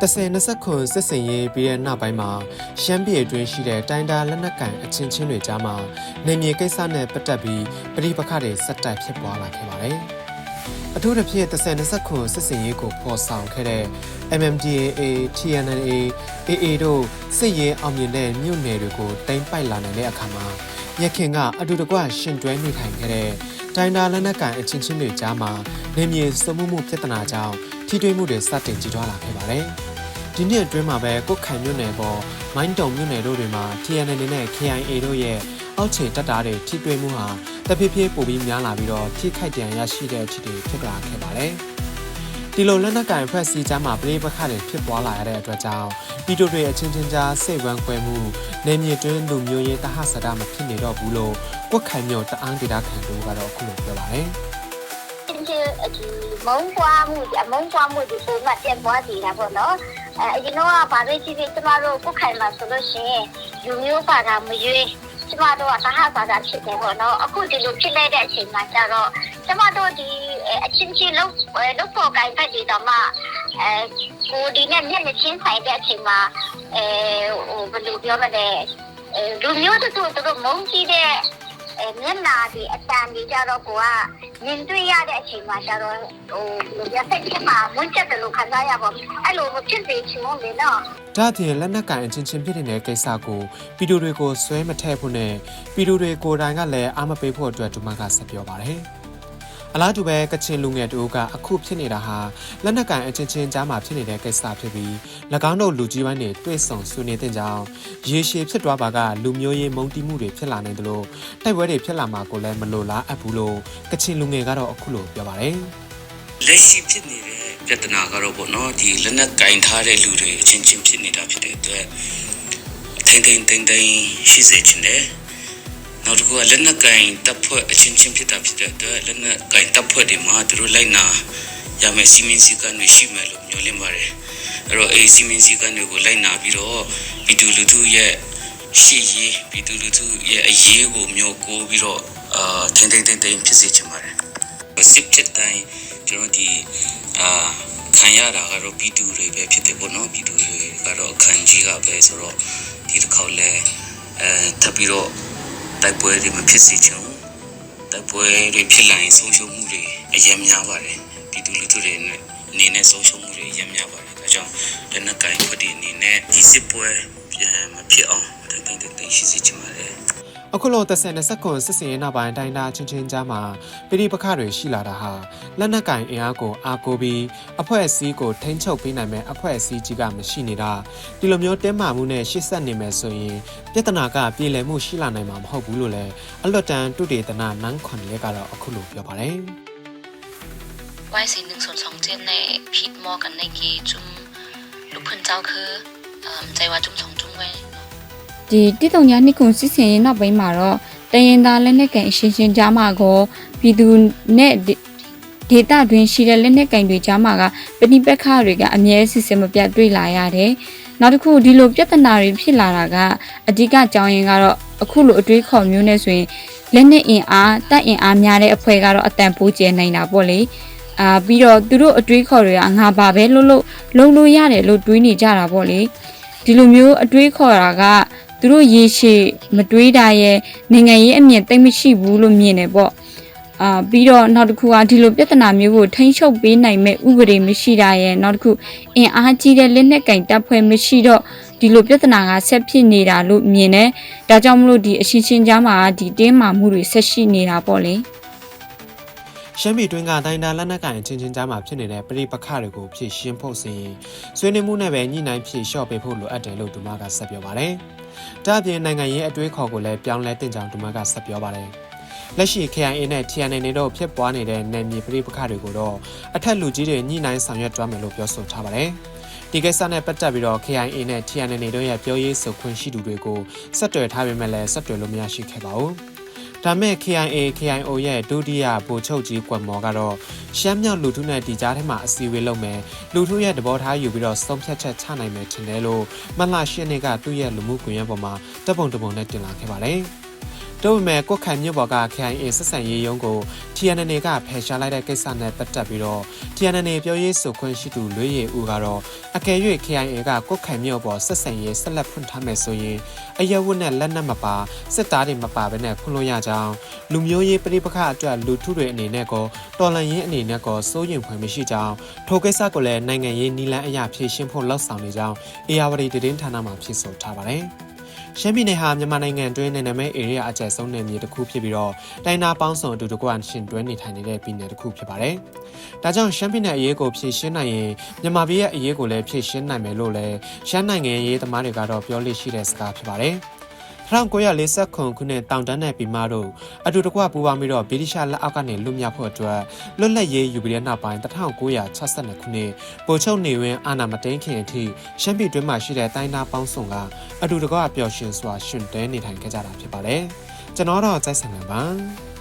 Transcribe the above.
30-20ခုစစ်စင်ရေးပြီးတဲ့နောက်ပိုင်းမှာရှမ်းပြည်အတွင်းရှိတဲ့တိုင်းဒါလက်နက်ကန်အချင်းချင်းတွေကြားမှာနေမြေကိစ္စနဲ့ပတ်သက်ပြီးပြည်ပခါတွေစက်တိုက်ဖြစ်ပွားလာခဲ့ပါတယ်။အထူးသဖြင့်30-20ခုစစ်စင်ရေးကိုဖော်ဆောင်ခဲ့တဲ့ MMDAA, TNLA, AA တို့စစ်ရေးအောင်မြင်တဲ့မြို့နယ်တွေကိုတိမ့်ပိုက်လာနိုင်တဲ့အခါမှာရခင်ကအတူတကွရှင်တွဲနေထိုင်ခဲ့တဲ့တိုင်းဒါလက်နက်ကန်အချင်းချင်းတွေကြားမှာနေမြေစုံမှုမှုပြဿနာကြောင့်ထိတွေ့မှုတွေစတင်ကြီးထွားလာခဲ့ပါတယ်။ ဒီနှစ်အတွင်းမှာပဲကုတ်ခိုင်မြို့နယ်ပေါ်မိုင်းတုံမြို့နယ်တို့တွေမှာ TNL နဲ့ KIA တို့ရဲ့အောက်ခြေတပ်သားတွေထိတွေ့မှုဟာတဖြည်းဖြည်းပိုပြီးများလာပြီးတော့ထိခိုက်ဒဏ်ရာရရှိတဲ့အထိတွေဖြစ်လာခဲ့ပါတယ်။ဒီလိုလက်နက်ကင်ဖွဲ့စည်းကြမှာပြည်ပခါတွေဖြစ်ပွားလာရတဲ့အတွက်ကြောင့်ပြည်သူတွေအချင်းချင်းကြားစိတ်ဝမ်းကွဲမှုနေမြေတွင်းလူမျိုးရေးတဟဆဒမဖြစ်နေတော့ဘူးလို့ကွက်ခိုင်မြို့တအားဒေတာခံတို့ကတော့အခုလိုပြောပါတယ်။就是ဒီမုံပွားမှုဒီအမုံပွားမှုဒီပုံမှန်ပြန်ပွားစီတာပေါ့နော် အဲအရင်တော့ဗာပဲဖြစ်ဖြစ်ကျမတို့ကိုယ်ခိုင်မှာဆိုလို့ရှိရင်ယူမျိုးပါတာမရွေးကျမတို့ကသဟပါတာဖြစ်တယ်ပေါ့နော်အခုဒီလိုဖြစ်လိုက်တဲ့အချိန်မှာကျတော့ကျမတို့ဒီအချင်းချင်းလုံးလုံးပေါ်ကိုင်ဖက်ဒီတော့မှအဲကိုဒီနဲ့မျက်နှာချင်းဆိုင်တဲ့အချိန်မှာအဲဟိုဘယ်လိုပြောမလဲအဲလူမျိုးတို့တို့မုံကြည့်တဲ့ အဲမျက်နာဒီအတန်ဒီကြတော့ကိုကမြင်တွေ့ရတဲ့အချိန်မှာကျတော့ဟိုဘယ်လိုပြစိတ်ထဲမှာမွန်းချက်တယ်လို့ခံစားရပါဘူးအဲ့လိုမဖြစ်စေချင်ဘူးလေနော်ဒါ့အပြင်လက်နက်ကင်အချင်းချင်းဖြစ်နေတဲ့ကိစ္စကိုပြည်သူတွေကိုဆွဲမထည့်ဖို့နဲ့ပြည်သူတွေကိုယ်တိုင်ကလည်းအားမပေးဖို့အတွက်ဒုမကဆက်ပြောပါတယ်။ အလားတူပဲကချင်လူငယ်တို့ကအခုဖြစ်နေတာဟာလက်နက်ကင်အချင်းချင်းကြားမှာဖြစ်နေတဲ့ကိစ္စဖြစ်ပြီး၎င်းတို့လူကြီးပိုင်းတွေတွေ့ဆုံဆွေးနွေးတဲ့ကြောင်းရေရှည်ဖြစ်သွားပါကလူမျိုးရေးမုံတီးမှုတွေဖြစ်လာနိုင်တယ်လို့တိုက်ပွဲတွေဖြစ်လာမှာကိုလည်းမလိုလားအပ်ဘူးလို့ကချင်လူငယ်ကတော့အခုလိုပြောပါတယ်။လက်ရှိဖြစ်နေတဲ့ပြဿနာကတော့ပေါ့နော်ဒီလက်နက်ကင်ထားတဲ့လူတွေအချင်းချင်းဖြစ်နေတာဖြစ်တဲ့အတွက်ထိမ့်ထိမ့်ထိမ့်ထိမ့်ရှိစေချင်တယ် နောက်တစ်ခုကလက်နက်ကင်တပ်ဖွဲ့အချင်းချင်းဖြစ်တာဖြစ်တဲ့အတွက်လက်နက်ကင်တပ်ဖွဲ့တွေမှာသူတို့လိုက်နာရမယ်စီမင်းစည်းကမ်းတွေရှိမယ်လို့မျှော်လင့်ပါတယ်အဲ့တော့အဲဒီစီမင်းစည်းကမ်းတွေကိုလိုက်နာပြီးတော့ပြည်သူလူထုရဲ့ရှိရေးပြည်သူလူထုရဲ့အရေးကိုမျိုးကိုပြီးတော့အာထိမ့်ထိမ့်ထိမ့်ထိမ့်ဖြစ်စေချင်ပါတယ်စစ်ဖြစ်တိုင်းကျွန်တော်ဒီအာခံရတာကတော့ပြည်သူတွေပဲဖြစ်တယ်ပေါ့နော်ပြည်သူတွေကတော့အခန်းကြီးကပဲဆိုတော့ဒီတစ်ခေါက်လဲအဲတပြီးတော့ တိုက်ပွဲတွေမဖြစ်စေချင်ဘူးတိုက်ပွဲတွေဖြစ်လာရင်ဆုံးရှုံးမှုတွေအများများပါတယ်ပြည်သူလူထုတွေနဲ့အနေနဲ့ဆုံးရှုံးမှုတွေအများများပါတယ်ဒါကြောင့်လက်နက်ကင်ဖွဲ့တွေအနေနဲ့ဒီစစ်ပွဲပြန်မဖြစ်အောင်တိတ်တိတ်တိတ်ရှိစေချင်ပါတယ် အခုလို30 20ခုစစ်စင်ရေးနောက်ပိုင်းတိုင်းသားချင်းချင်းကြားမှာပြည်ပခတွေရှိလာတာဟာလက်နက်ကင်အင်အားကိုအားကိုးပြီးအဖွဲ့အစည်းကိုထိန်းချုပ်ပေးနိုင်မဲ့အဖွဲ့အစည်းကြီးကမရှိနေတာဒီလိုမျိုးတင်းမာမှုနဲ့ရှေ့ဆက်နေမယ်ဆိုရင်ပြဿနာကပြေလည်မှုရှိလာနိုင်မှာမဟုတ်ဘူးလို့လည်းအလွတ်တန်းတုတေသနာနန်းခွန်လက်ကတော့အခုလိုပြောပါတယ် ไว้สิ่งหนึ่งส่วนสองเจนในผิดมอกันในกีจุมลูกเพื่อนเจ้าคือเอ่อใจว่าจุมสองจุมไว้ ဒီတိတုံညာနှစ်ခုစစ်စင်ရေးနောက်ပိုင်းမှာတော့တရင်သားလက်နက်ကန်အရှင်းရှင်းကြားမှာကောပြည်သူနဲ့ဒေတာတွင်ရှိတဲ့လက်နက်ကန်တွေကြားမှာကပဏိပက္ခတွေကအမြဲစစ်စစ်မပြတ်တွေ့လာရတယ်။နောက်တစ်ခုဒီလိုပြဿနာတွေဖြစ်လာတာကအဓိကကြောင်းရင်းကတော့အခုလိုအတွေးခေါ်မျိုးနဲ့ဆိုရင်လက်နက်အင်အားတပ်အင်အားများတဲ့အဖွဲ့ကတော့အတန်ပိုးကျဲနိုင်တာပေါ့လေ။အာပြီးတော့သူတို့အတွေးခေါ်တွေကငါဘာပဲလို့လို့လုံးလို့ရတယ်လို့တွေးနေကြတာပေါ့လေ။ဒီလိုမျိုးအတွေးခေါ်တာက သူတို့ရေရှည်မတွေးတာရဲ့နိုင်ငံရေးအမြင်သိမ့်မရှိဘူးလို့မြင်တယ်ပေါ့အာပြီးတော့နောက်တစ်ခုကဒီလိုပြဿနာမျိုးကိုထိန်းချုပ်ပေးနိုင်မဲ့ဥပဒေမရှိတာရဲ့နောက်တစ်ခုအင်အားကြီးတဲ့လက်နက်ကင်တပ်ဖွဲ့မရှိတော့ဒီလိုပြဿနာကဆက်ဖြစ်နေတာလို့မြင်တယ်ဒါကြောင့်မလို့ဒီအချင်းချင်းကြားမှာဒီတင်းမာမှုတွေဆက်ရှိနေတာပေါ့လေ ရှမ်းပြည်တွင်းကတိုင်းသားလက်နက်ကင်အချင်းချင်းကြားမှာဖြစ်နေတဲ့ပြည်ပခတွေကိုဖြည့်ရှင်းဖို့ဆိုရင်ဆွေးနွေးမှုနဲ့ပဲညှိနှိုင်းဖြည့်လျှော့ပေးဖို့လိုအပ်တယ်လို့ဒုမကဆက်ပြောပါတယ်။ဒါ့အပြင်နိုင်ငံရေးအတွေးခေါ်ကိုလည်းပြောင်းလဲတင်ကြောင်းဒုမကဆက်ပြောပါတယ်။လက်ရှိ KIA နဲ့ TNN တို့ဖြစ်ပွားနေတဲ့နယ်မြေပြည်ပခတွေကိုတော့အထက်လူကြီးတွေညှိနှိုင်းဆောင်ရွက်ကြမယ်လို့ပြောဆိုထားပါတယ်။ဒီကိစ္စနဲ့ပတ်သက်ပြီးတော့ KIA နဲ့ TNN တို့ရဲ့ပြောရေးဆိုခွင့်ရှိသူတွေကိုဆက်သွယ်ထားပေမဲ့လည်းဆက်သွယ်လို့မရရှိခဲ့ပါဘူး။ ဒါမဲ့ KIA KIO ရဲ့ဒုတိယဗိုလ်ချုပ်ကြီးကွမ်မော်ကတော့ရှမ်းမြောက်လူထုနဲ့ဒီကြားထဲမှာအစည်းအဝေးလုပ်မယ်လူထုရဲ့သဘောထားယူပြီးတော့ဆုံးဖြတ်ချက်ချနိုင်မယ်ထင်တယ်လို့မတ်လ၈ရက်နေ့ကသူ့ရဲ့လူမှုကွန်ရက်ပေါ်မှာတပ်ပုံတပုံနဲ့တင်လာခဲ့ပါတယ်။ဒ တို့ပေမဲ့ကွက်ခိုင်မြို့ပေါ်က KIA ဆက်ဆံရေးရုံးကို TNN ကဖယ်ရှားလိုက်တဲ့ကိစ္စနဲ့ပတ်သက်ပြီးတော့ TNN ပြောရေးဆိုခွင့်ရှိသူလွေးရည်ဦးကတော့အကယ်၍ KIA ကကွက်ခိုင်မြို့ပေါ်ဆက်ဆံရေးဆက်လက်ဖွင့်ထားမယ်ဆိုရင်အရက်ဝတ်နဲ့လက်နက်မပါစစ်သားတွေမပါဘဲနဲ့ဖွင့်လို့ရကြောင်းလူမျိုးရေးပြိပခအတွက်လူထုတွေအနေနဲ့ကောတော်လန်ရေးအနေနဲ့ကောစိုးရင်ဖွယ်မရှိကြောင်းထိုကိစ္စကိုလည်းနိုင်ငံရေးနီလန်းအရာဖြည့်ရှင်းဖို့လှောက်ဆောင်နေကြောင်း ARD သတင်းဌာနမှဖြစ်ဆိုထားပါတယ်။ ရှမ်းပြည်နယ်ဟာမြန်မာနိုင်ငံတွင်းနယ်နိမိတ် area အကျယ်ဆုံးနယ်မြေတစ်ခုဖြစ်ပြီးတော့တိုင်းနာပေါင်းစုံအတူတကွရှင်တွဲနေထိုင်နေတဲ့ပြည်နယ်တစ်ခုဖြစ်ပါတယ်။ဒါကြောင့်ရှမ်းပြည်နယ်အရေးကိုဖြည့်ရှင်းနိုင်ရင်မြန်မာပြည်ရဲ့အရေးကိုလည်းဖြည့်ရှင်းနိုင်မယ်လို့လည်းရှမ်းနိုင်ငံရေးသမားတွေကတော့ပြောလို့ရှိတဲ့စကားဖြစ်ပါတယ်။ 1940ခုနှစ်တောင်တန်းနယ်ပြည်မတို့အတူတကွပူးပေါင်းပြီးတော့ဗြိတိရှလက်အောက်ကနေလွတ်မြောက်ဖို့အတွက်လွတ်လပ်ရေးယူပြီးတဲ့နောက်ပိုင်း1962ခုနှစ်ပိုချုပ်နေဝင်းအာဏာမသိမ်းခင်အထိရှမ်းပြည်တွင်းမှာရှိတဲ့တိုင်းသားပေါင်းစုံကအတူတကွပျော်ရွှင်စွာရှင်တဲနေထိုင်ခဲ့ကြတာဖြစ်ပါတယ်။ကျွန်တော်တော့ကြိုက်ဆံပါပါ